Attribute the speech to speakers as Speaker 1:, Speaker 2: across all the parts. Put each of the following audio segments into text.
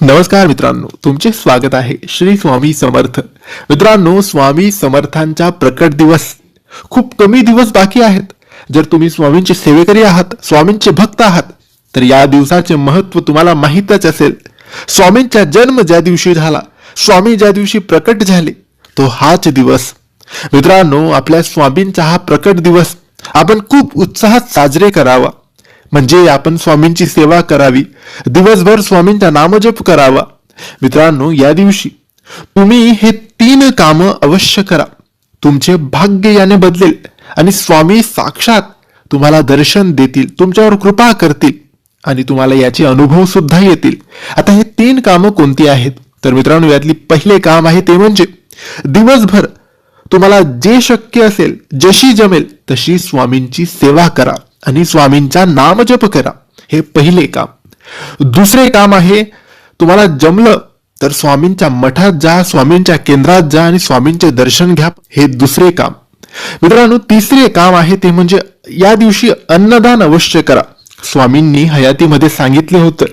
Speaker 1: नमस्कार मित्रांनो तुमचे स्वागत आहे श्री स्वामी समर्थ. मित्रांनो स्वामी समर्थांचा प्रकट दिवस. खूप कमी दिवस बाकी आहेत. जर तुम्ही स्वामींचे सेवेकरी आहात स्वामींचे भक्त आहात तर या दिवसाचे महत्त्व तुम्हाला माहीतच असेल. स्वामींचा जन्म ज्या दिवशी झाला स्वामी ज्या दिवशी प्रकट झाले तो हाच दिवस. मित्रांनो आपल्या स्वामींचा हा प्रकट दिवस. आपण खूप उत्साहात साजरे करावा. म्हणजे आपण स्वामींची सेवा करावी. दिवसभर स्वामींचा नामजप करावा. मित्रांनो या दिवशी तुम्ही हे तीन कामं अवश्य करा. तुमचे भाग्य याने बदलेल आणि स्वामी साक्षात तुम्हाला दर्शन देतील तुमच्यावर कृपा करतील आणि तुम्हाला याचे अनुभव सुद्धा येतील. आता हे तीन कामं कोणती आहेत? तर मित्रांनो यातली पहिले काम आहे ते म्हणजे दिवसभर तुम्हाला जे शक्य असेल जशी जमेल तशी स्वामींची सेवा करा. आणि स्वामींचा नामजप करा. हे पहिले काम. दुसरे काम आहे तुम्हाला जमलं तर स्वामींच्या मठात जा स्वामींच्या केंद्रात जा आणि स्वामींचे दर्शन घ्या. हे दुसरे काम. मित्रांनो तिसरे काम आहे ते म्हणजे या दिवशी अन्नदान अवश्य करा. स्वामींनी हयातीमध्ये सांगितले होतं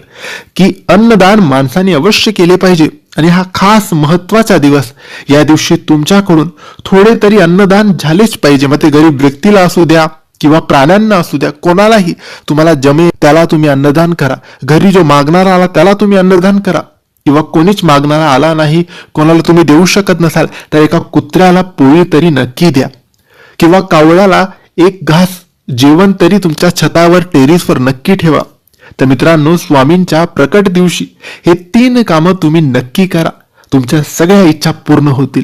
Speaker 1: की अन्नदान माणसाने अवश्य केले पाहिजे आणि हा खास महत्त्वाचा दिवस. या दिवशी तुमच्याकडून थोडे तरी अन्नदान झालेच पाहिजे. मग ते गरीब व्यक्तीला असू द्या किंवा प्राण्यांना असू द्या कोणालाही तुम्हाला जमे त्याला तुम्ही अन्नदान करा. घरी जो मागणारा आला त्याला तुम्ही अन्नदान करा. किंवा कोणीच मागणारा आला नाही कोणाला तुम्ही देऊ शकत नसाल तर एका कुत्र्याला पोळी तरी नक्की द्या. किंवा कावळ्याला एक घास जेवण तरी तुमच्या छतावर टेरिसवर नक्की ठेवा. तर मित्रांनो स्वामींच्या प्रकट दिवशी हे तीन कामं तुम्ही नक्की करा. तुमच्या सगळ्या इच्छा पूर्ण होतील.